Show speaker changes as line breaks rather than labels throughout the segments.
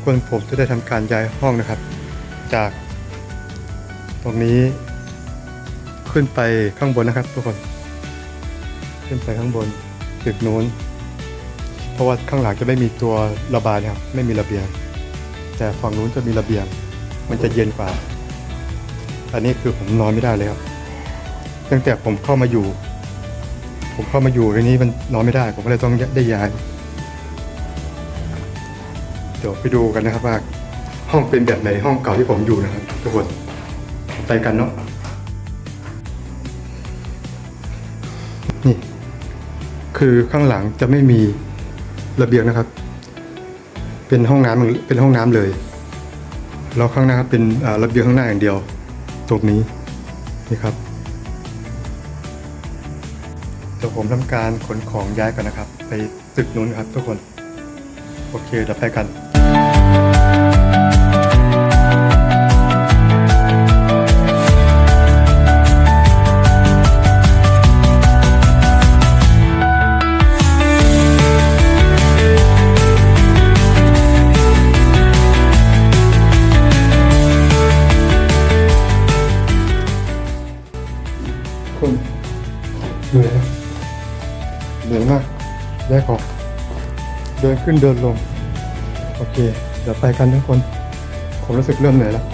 กคนผมจะได้ทำการย้ายห้องนะครับ จากตรงนี้ขึ้นไปข้างบนนะครับ ทุกคน ขึ้นไปข้างบนตึกนู้น เพราะว่าข้างหลังจะไม่มีตัวระบายนะครับ ไม่มีระเบียง แต่ฝั่งนู้นจะมีระเบียง มันจะเย็นกว่า อันนี้คือผมนอนไม่ได้เลยครับ ตั้งแต่ผมเข้ามาอยู่ ผมเข้ามาอยู่ในนี้มันนอนไม่ได้ ผมก็เลยต้องได้ย้าย เดี๋ยวไปดูกันนะครับว่าห้องเป็นแบบไหนห้องเก่าที่ผมอยู่นะครับ ทุกคนไปกันเนาะนี่ คือข้างหลังจะไม่มีระเบียงนะครับ เป็นห้องน้ำเป็นห้องน้ำเลยแล้วข้างหน้าเป็นระเบียงข้างหน้าอย่างเดียว ตรงนี้นี่ครับเดี๋ยวผมทำการขนของย้ายกันนะครับ ไปตึกนู้นครับทุกคน โอเคเดี๋ยวไปกัน แยกออกเดินขึ้นเดินลง โอเค เดี๋ยวไปกันทุกคน ผมรู้สึกเริ่มเหนื่อยแล้ว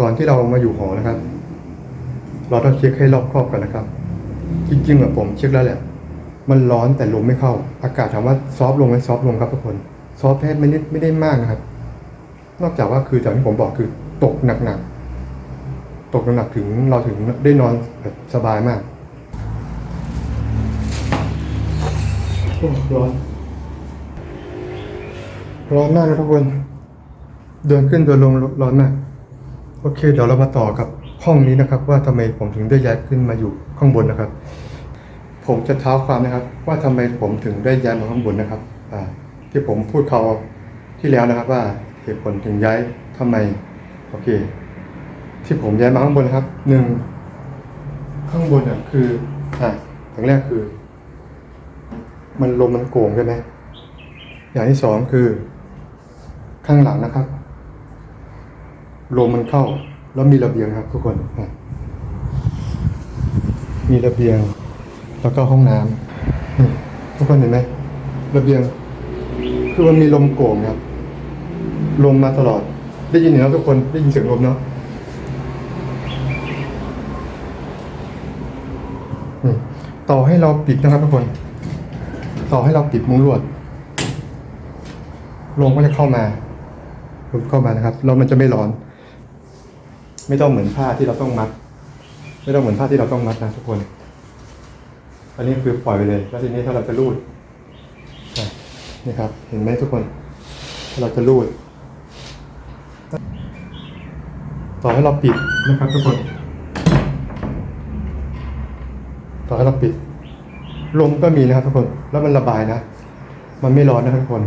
ก่อนที่เรามาอยู่หอนะครับ เราต้องเช็คให้รอบครอบกันนะครับ จริงๆอะผมเช็คแล้วแหละ มันร้อนแต่ลมไม่เข้า อากาศถามว่าซอฟต์ลงไหมซอฟต์ลงครับทุกคนซอฟต์แท้ไม่ได้ไม่ได้มากนะครับ นอกจากว่าคือจากที่ผมบอกคือตกหนักๆ ตกหนักๆถึงเราถึงได้นอนแบบสบายมากโอ้ร้อน ร้อนมากนะทุกคน เดินขึ้นเดินลงร้อนมาก โอเค เดี๋ยวเรามาต่อกับห้องนี้นะครับ ว่าทำไมผมถึงได้ย้ายขึ้นมาอยู่ข้างบนนะครับ ผมจะเท้าความนะครับ ว่าทำไมผมถึงได้ย้ายมาข้างบนนะครับอ่าที่ผมพูดเขาที่แล้วนะครับว่าเหตุผลถึงย้ายทำไมโอเค ที่ผมย้ายมาข้างบนนะครับหนึ่งข้างบนอะคืออ่าอย่างแรกคือ มันลมมันโก่งใช่ไหมอย่างที่สองคือ ข้างหลังนะครับ ลมมันเข้า แล้วมีระเบียงครับ ทุกคนมีระเบียง แล้วก็ห้องน้ำทุกคนเห็นไหมระเบียง คือมันมีลมโก่งครับ ลมมาตลอด ได้ยินเนาะทุกคนได้ยินเสียงลมเนาะต่อให้เราปิดนะครับทุกคน ต่อให้เราปิดมุ้งลวดลมก็จะเข้ามาลมเข้ามานะครับแล้วมันจะไม่ร้อน ไม่ต้องเหมือนผ้าที่เราต้องมัด ไม่ต้องเหมือนผ้าที่เราต้องมัดนะทุกคน อันนี้คือปล่อยไปเลย แล้วทีนี้ถ้าเราจะรูดอ่นี่ครับ เห็นไหมทุกคน ถ้าเราจะรูด ต่อให้เราปิดนะครับทุกคน ต่อให้เราปิดลมก็มีนะครับทุกคน แล้วมันระบายนะ มันไม่ร้อนนะครับทุกคน